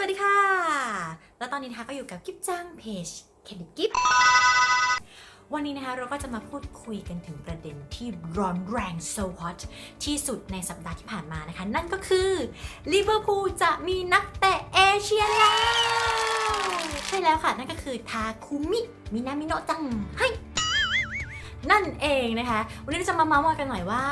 วัสดีค่ะ แล้วตอนนี้นะคะก็อยู่กับกิ๊บจังเพจเคดิกิ๊บวันนี้นะคะเราก็จะมาพูดคุยกันถึงประเด็นที่ร้อนแรง so hot ที่สุดในสัปดาห์ที่ผ่านมานะคะ นั่นก็คือลิเวอร์พูลจะมีนักเตะเอเชียแล้วใช่แล้วค่ะ นั่นก็คือทาคุมิมินามิโนะจังให้นั่นเองนะคะ วันนี้เราจะมาเมาส์กันหน่อยว่า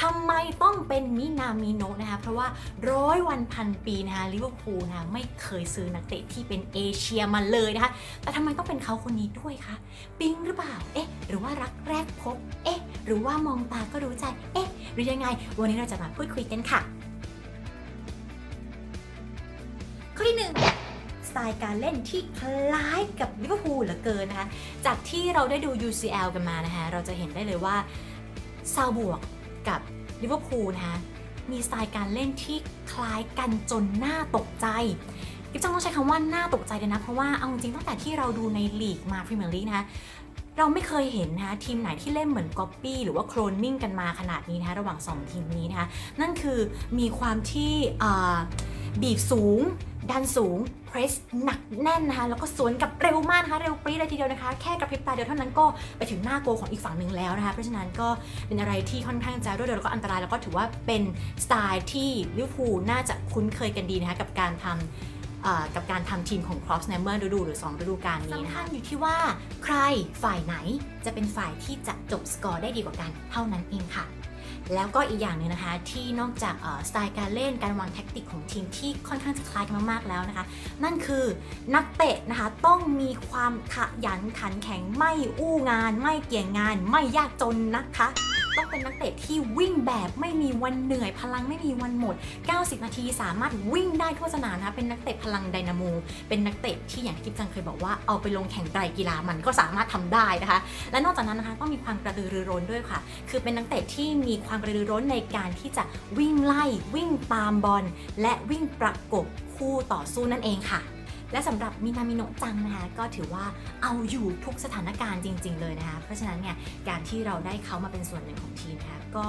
ทำไมต้องเป็นมินามิโนะนะคะเพราะว่าร้อยวันพันปีนะคะลิเวอร์พูลนะคะไม่เคยซื้อนักเตะที่เป็นเอเชียมาเลยนะคะแต่ทำไมต้องเป็นเขาคนนี้ด้วยคะปิ๊งหรือเปล่าเอ๊ะหรือว่ารักแรกพบเอ๊ะหรือว่ามองตาก็รู้ใจเอ๊ะหรือยังไง วันนี้เราจะมาพูดคุยกันค่ะ ข้อที่หนึ่งสไตล์การเล่นที่คล้ายกับลิเวอร์พูลเหลือเกินนะคะ จากที่เราได้ดู UCL กันมานะคะ เราจะเห็นได้เลยว่าซาวบวก กับลิเวอร์พูลนะคะมีสไตล์การเล่นที่คล้ายกันจนน่าตกใจกิ๊บจังต้องใช้คำว่าน่าตกใจเลยนะ เพราะว่าเอาจริงตั้งแต่ที่เราดูในลีกมาพรีเมียร์ลีกนะคะเราไม่เคยเห็นนะคะทีมไหนที่เล่นเหมือนก๊อปปี้หรือว่าโคลนนิ่งกันมาขนาดนี้นะคะระหว่าง 2 ทีมนี้นะคะนั่นคือมีความที่ บีบสูง ดันสูงเพรสหนักแน่นนะคะ แล้วก็สวนกับเร็วมากนะคะ เร็วปรี๊ดเลยทีเดียวนะคะ แค่กระพริบตาเดียวเท่านั้นก็ไปถึงหน้าโกของอีกฝั่งหนึ่งแล้วนะคะ เพราะฉะนั้นก็เป็นอะไรที่ค่อนข้างจะรวดเร็วแล้วก็อันตราย แล้วก็ถือว่าเป็นสไตล์ที่ลิเวอร์พูลน่าจะคุ้นเคยกันดีนะคะกับการทำเอ่อกับการทำทีมของครอสในเมื่อฤดูหรือ 2 ฤดูกาลนี้นะคะสำคัญอยู่ที่ว่าใครฝ่ายไหนจะเป็นฝ่ายที่จะจบสกอร์ได้ดีกว่ากันเท่านั้นเองค่ะ แล้วก็อีกอย่างหนึ่งนะคะที่นอกจากสไตล์การเล่นการวางแท็กติกของทีมที่ค่อนข้างจะคล้ายกันมากๆแล้วนะคะ นั่นคือนักเตะนะคะต้องมีความขยันขันแข็งไม่อู้งาน ไม่เกี่ยงงาน ไม่ยากจนนะคะ ต้องเป็นนักเตะที่วิ่งแบบไม่มีวันเหนื่อย พลังไม่มีวันหมด 90 นาทีสามารถวิ่งได้ทั่วสนามนะคะเป็นนักเตะพลังไดนาโมเป็นนักเตะที่อย่างที่กิฟจังเคยบอกว่าเอาไปลงแข่งไตรกีฬามันก็สามารถทำได้นะคะ และนอกจากนั้นนะคะต้องมีความกระตือรือร้นด้วยค่ะ คือเป็นนักเตะที่มีความกระตือรือร้นในการที่จะวิ่งไล่วิ่งตามบอลและวิ่งประกบคู่ต่อสู้นั่นเองค่ะ และสำหรับมินามิโนะจังนะคะก็ถือว่าเอาอยู่ทุกสถานการณ์จริง ๆ เลยนะคะ เพราะฉะนั้นเนี่ยการที่เราได้เขามาเป็นส่วนหนึ่งของทีมนะคะก็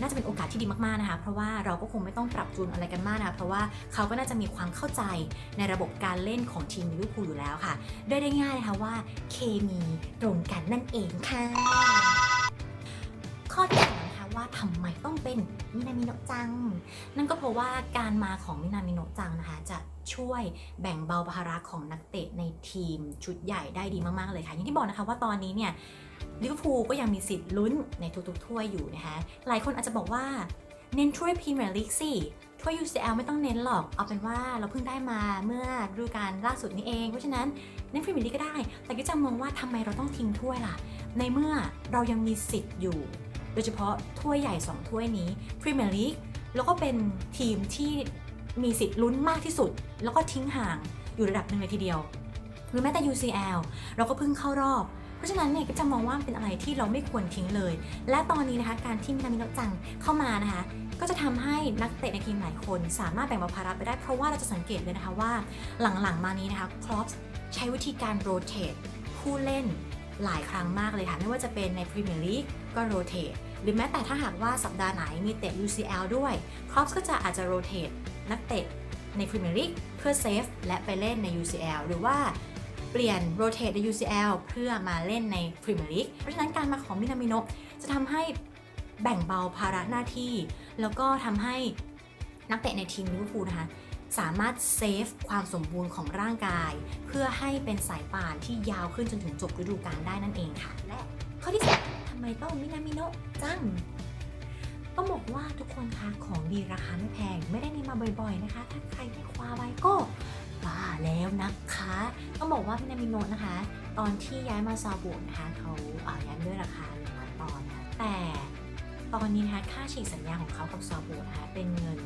น่าจะเป็นโอกาสที่ดีมากๆนะคะ เพราะว่าเราก็คงไม่ต้องปรับจูนอะไรกันมากนะคะ เพราะว่าเขาก็น่าจะมีความเข้าใจในระบบการเล่นของทีมลิเวอร์พูลอยู่แล้วค่ะด้วยได้ง่ายนะคะว่าเคมีตรงกันนั่นเองค่ะ ข้อที่สองนะคะว่าทำไมต้องเป็นมินามิโนะจัง นั่นก็เพราะว่าการมาของมินามิโนะจังนะคะจะ ช่วยแบ่งเบาภาระของนักเตะในทีมชุดใหญ่ได้ดีมาก ๆ เลยค่ะอย่างที่บอกนะคะว่าตอนนี้เนี่ยลิเวอร์พูลก็ยังมีสิทธิ์ลุ้นในทุกๆถ้วยอยู่นะคะหลายคนอาจจะบอกว่าเน้นถ้วยพรีเมียร์ลีกสิถ้วย UCL ไม่ต้องเน้นหรอก เอาเป็นว่าเราเพิ่งได้มาเมื่อฤดูกาลล่าสุดนี้เอง เพราะฉะนั้นเน้นพรีเมียร์ลีกก็ได้ แต่ก็จะมองว่าทำไมเราต้องทิ้งถ้วยล่ะ ในเมื่อเรายังมีสิทธิ์อยู่ โดยเฉพาะถ้วยใหญ่ 2 ถ้วยนี้พรีเมียร์ลีกแล้วก็เป็นทีมที่ มีสิทธิ์ลุ้นมากที่สุด แล้วก็ทิ้งห่างอยู่ระดับหนึ่งเลยทีเดียว หรือแม้แต่ UCL เราก็เพิ่งเข้ารอบ เพราะฉะนั้นเนี่ยก็จะมองว่าเป็นอะไรที่เราไม่ควรทิ้งเลย และตอนนี้นะคะการที่มินามิโนจังเข้ามานะคะก็จะทำให้นักเตะในทีมหลายคนสามารถแบ่งเบาภาระไปได้เพราะว่าเราจะสังเกตเลยนะคะว่าหลังๆมานี้นะคะครอปใช้วิธีการโรเตทผู้เล่นหลายครั้งมากเลยค่ะ ไม่ว่าจะเป็นในพรีเมียร์ลีกก็โรเตทหรือแม้แต่ถ้าหากว่าสัปดาห์ไหนมีเตะ UCL ด้วยครอปก็จะอาจจะโรเตท นักเตะในพรีเมียร์ลีกเพื่อเซฟและไปเล่นใน UCL หรือว่าเปลี่ยนโรเตทใน UCL เพื่อมาเล่นในพรีเมียร์ลีกเพราะฉะนั้นการมาของมินามิโนะจะทำให้แบ่งเบาภาระหน้าที่ แล้วก็ทำให้นักเตะในทีมลิเวอร์พูลนะคะสามารถเซฟความสมบูรณ์ของร่างกาย เพื่อให้เป็นสายป่านที่ยาวขึ้นจนถึงจบฤดูกาลได้นั่นเองค่ะ และข้อที่สามทำไมต้องมินามิโนะจัง ว่าทุกคนคะของดีราคาไม่แพง ไม่ได้มีมาบ่อยๆนะคะ ถ้าใครไม่คว้าไว้ก็บ้าแล้วนะคะต้องบอกว่ามินามิโนะนะคะ ตอนที่ย้ายมาซาบุนะคะเขาเอ่อย้ายด้วยราคาหนึ่งล้านปอนด์นะแต่ตอนนี้นะคะค่าฉีกสัญญาของเขากับซาบุนะคะเป็นเงิน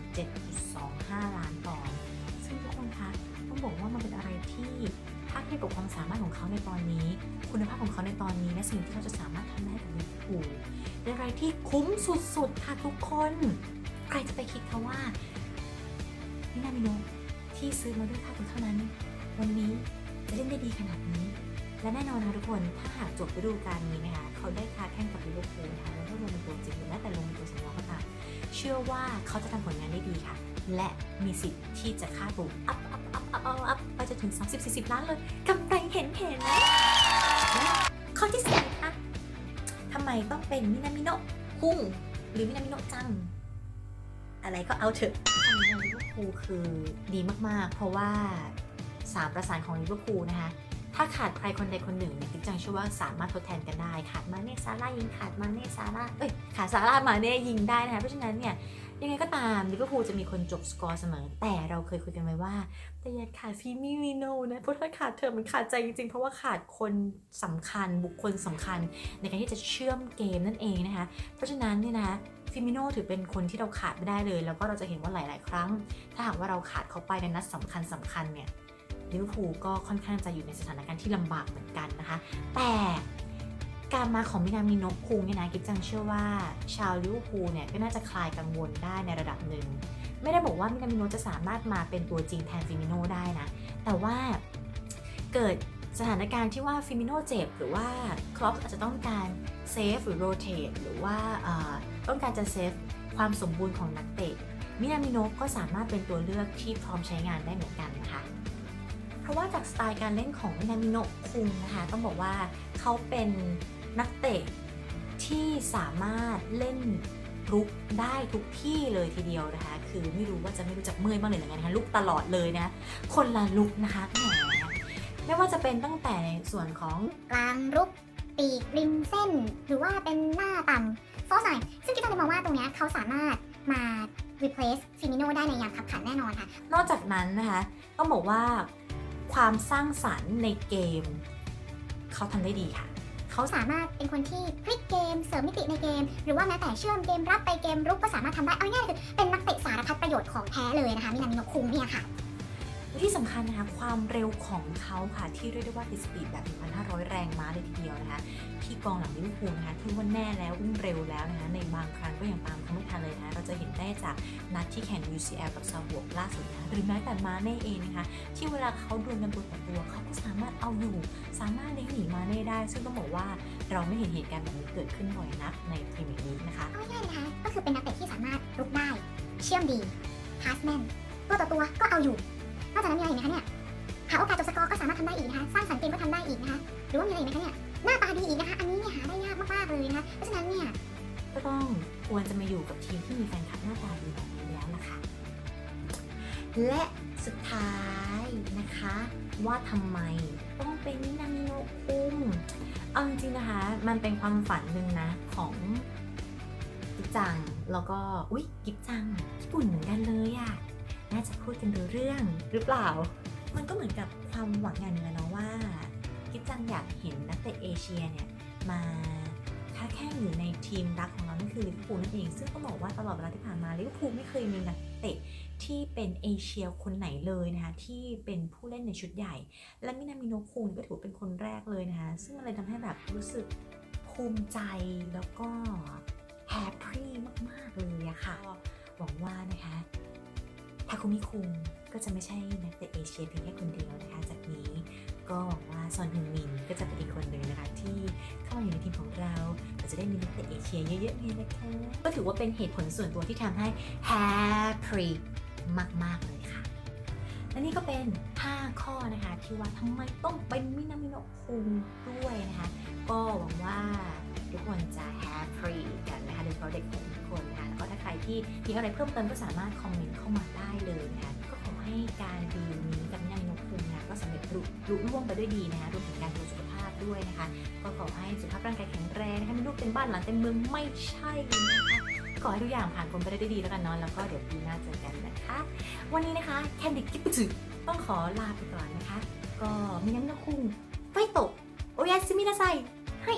7.25 ล้านปอนด์ซึ่งทุกคนคะต้องบอกว่ามันเป็นอะไรที่ถ้าเทียบกับความสามารถของเขาในตอนนี้ คุณภาพของเขาในตอนนี้และสิ่งที่เขาจะสามารถทำได้กับ ลิเวอร์พูลเป็นอะไรที่คุ้มสุดๆ ค่ะทุกคน ใครจะไปคิดคะว่ามินามิโนที่ซื้อมาด้วยค่าตัวเท่านั้น วันนี้จะเล่นได้ดีขนาดนี้ และแน่นอนนะทุกคนถ้าหากจบฤดูกาลนี้นะคะเขาได้ค้าแข่งกับลิเวอร์พูลนะคะแล้วก็ลงเป็นตัวจริงหรือแม้แต่ลงเป็นตัวสำรองก็ตามเชื่อว่าเขาจะทำผลงานได้ดีค่ะ และมีสิทธิ์ที่จะค่าตัวอัพอัพอัพอัพอัพไปจนถึง 30-40 ล้านเลยกำไรเห็นเห็นข้อที่สี่ค่ะ ทำไมต้องเป็นมินามิโนะคุงหรือมินามิโนะจัง อะไรก็เอาเถอะทำในลิเวอร์พูลคือดีมากๆ เพราะว่าสามประสานของลิเวอร์พูลนะคะ ถ้าขาดใครคนใดคนหนึ่งเนี่ยกิ๊กจังเชื่อว่าสามารถทดแทนกันได้ ขาดมาเน่ซาร่ายิงขาดมาเน่ซาร่าเอ้ยขาดซาร่ามาเน่ยิงได้นะคะเพราะฉะนั้นเนี่ยยังไงก็ตามลิเวอร์พูลจะมีคนจบสกอร์เสมอ แต่เราเคยคุยกันไว้ว่า แต่อย่าขาดฟิมิลิโนนะเพราะถ้าขาดเธอมันขาดใจจริงๆ เพราะว่าขาดคนสำคัญบุคคลสำคัญ ในการที่จะเชื่อมเกมนั่นเองนะคะ เพราะฉะนั้นเนี่ยนะฟิมิโนถือเป็นคนที่เราขาดไม่ได้เลย แล้วก็เราจะเห็นว่าหลาย ๆ ครั้ง ถ้าหากว่าเราขาดเขาไปในนัดสำคัญสำคัญเนี่ย ลิเวอร์พูลก็ค่อนข้างจะอยู่ในสถานการณ์ที่ลำบากเหมือนกันนะคะ แต่การมาของมินามิโนะคุงเนี่ยนะกิฟจังเชื่อว่า ชาวลิเวอร์พูลเนี่ยก็น่าจะคลายกังวลได้ในระดับหนึ่ง ไม่ได้บอกว่ามินามิโนะจะสามารถมาเป็นตัวจริงแทนฟิมิโนได้นะ แต่ว่าเกิดสถานการณ์ที่ว่าฟิมิโนเจ็บ หรือว่าครอปอาจจะต้องการเซฟหรือโรเตทหรือว่าต้องการจะเซฟความสมบูรณ์ของนักเตะมินามิโนะก็สามารถเป็นตัวเลือกที่พร้อมใช้งานได้เหมือนกันนะคะ เพราะว่าจากสไตล์การเล่นของมินามิโนะคุงนะคะ ต้องบอกว่าเขาเป็นนักเตะที่สามารถเล่นลุกได้ทุกที่เลยทีเดียวนะคะ คือไม่รู้ว่าจะไม่รู้จักเมื่อยบ้างเลยหรือไงนะคะลุกตลอดเลยนะ คนละลุกนะคะแหมไม่ว่าจะเป็นตั้งแต่ในส่วนของกลางรุกปีกริมเส้น หรือว่าเป็นหน้าต่ำโฟร์ไซน์ซึ่งกิ๊บเลยมองว่าตรงเนี้ยเขาสามารถมา replace ฟิมิโนได้ในยามขับขันแน่นอนค่ะ นอกจากนั้นนะคะต้องบอกว่า ความสร้างสรรค์ในเกม เขาทำได้ดีค่ะเขาสามารถเป็นคนที่พลิกเกม เสริมมิติในเกม หรือว่าแม้แต่เชื่อมเกมรับไปเกมรุกก็สามารถทำได้เอาง่ายๆคือเป็นนักเตะสารพัดประโยชน์ของแท้เลยนะคะมินามิโนคุงเนี่ยค่ะ และที่สำคัญนะคะความเร็วของเขาค่ะที่เรียกได้ว่าติดสปีดแบบ 1,500 แรงม้าเลยทีเดียวนะคะที่กองหลังลิเวอร์พูลนะคะที่ว่าแน่แล้ววิ่งเร็วแล้วนะคะในบางครั้งก็ยังตามเขาไม่ทันเลยนะคะเราจะเห็นได้จากนัดที่แข่ง UCL กับซาบวกล่าสุดนะะหรือแม้แต่ม้าเน่เองนะคะที่เวลาเขาดวลกันตัวต่อตัวเขาก็สามารถเอาอยู่ สามารถเลี้ยงหนีมาเน่ได้ ซึ่งต้องบอกว่าเราไม่เห็นเหตุการณ์แบบนี้เกิดขึ้นบ่อยนักในพรีเมียร์ลีกนะคะเอาง่ายๆนะคะก็คือเป็นนักเตะที่สามารถรุกได้ เชื่อมดีพาสแมนตัวต่อตัวก็เอาอยู่ นอกจากนั้นมีอะไรอีกไหมคะเนี่ยหาโอกาสจบสกอร์ก็สามารถทำได้อีกนะคะสร้างสรรค์เกมก็ทำได้อีกนะคะหรือว่ามีอะไรอีกไหมคะเนี่ยหน้าตาดีอีกนะคะ อันนี้เนี่ยหาได้ยากมากๆเลยนะคะเพราะฉะนั้นเนี่ยก็ต้องควรจะมาอยู่กับทีมที่มีแฟนคลับหน้าตาดีแบบนี้แล้วล่ะค่ะและสุดท้ายนะคะ ว่าทำไมต้องเป็นมินามิโนะคุงเอาจริงนะคะ มันเป็นความฝันหนึ่งนะของกิจัง แล้วก็อุ๊ยกิบจังญี่ปุ่นเหมือนกันเลยอะ น่าจะพูดกันรู้เรื่องหรือเปล่า มันก็เหมือนกับความหวังอย่างหนึงเนาะว่ากิบจังอยากเห็นนักเตะเอเชียเนี่ยมาค้าแข่งอยู่ในทีมรักของเรานั่นคือลิเวอร์พูลนั่นเอง ซึ่งต้องบอกว่าตลอดเวลาที่ผ่านมาลิเวอร์พูลไม่เคยมีนักเตะที่เป็นเอเชียคนไหนเลยนะคะที่เป็นผู้เล่นในชุดใหญ่ และมินามิโนคุงก็ถือเป็นคนแรกเลยนะคะซึ่งมันเลยทำให้แบบรู้สึกภูมิใจแล้วก็แฮปปี้มาก ๆ เลยอะค่ะหวังว่านะคะ ทาคุมิคุงก็จะไม่ใช่นักเตะเอเชียเพียงแค่คนเดียวนะคะจากนี้ก็หวังว่าซอนฮึงมินก็จะเป็นอีกคนหนึ่งนะคะที่เข้ามาอยู่ในทีมของเราเราจะได้มีนักเตะเอเชียเยอะๆเลยนะคะก็ถือว่าเป็นเหตุผลส่วนตัวที่ทำให้แฮปปี้มากๆเลยค่ะและนี่ก็เป็น 5 ข้อนะคะที่ว่าทำไมต้องเป็นมินามิโนะคุงด้วยนะคะก็หวังว่าทุกคนจะแฮปปี้กันนะคะโดยเฉพาะเด็กของทุกคนนะคะแล้วก็ถ้าใครที่มีอะไรเพิ่มเติมก็สามารถคอมเมนต์ การดีนี้กับนามิโนะคุงนะก็สำเร็จลุลุล่วงไปด้วยดีนะคะรวมถึงการดูสุขภาพด้วยนะคะ ก็ขอให้สุขภาพร่างกายแข็งแรงนะคะมีลูกเต็มบ้านหลังเต็มเมืองไม่ใช่นะคะขอให้ทุกอย่างผ่านพ้นไปได้ด้วยดีแล้วกันเนาะแล้วก็เดี๋ยวปีหน้าเจอกันนะคะ วันนี้นะคะแคนดิกิปจึต้องขอลาไปก่อนนะคะ ก็มินามิโนะคุงไฟตะโอยาสมินาไซให้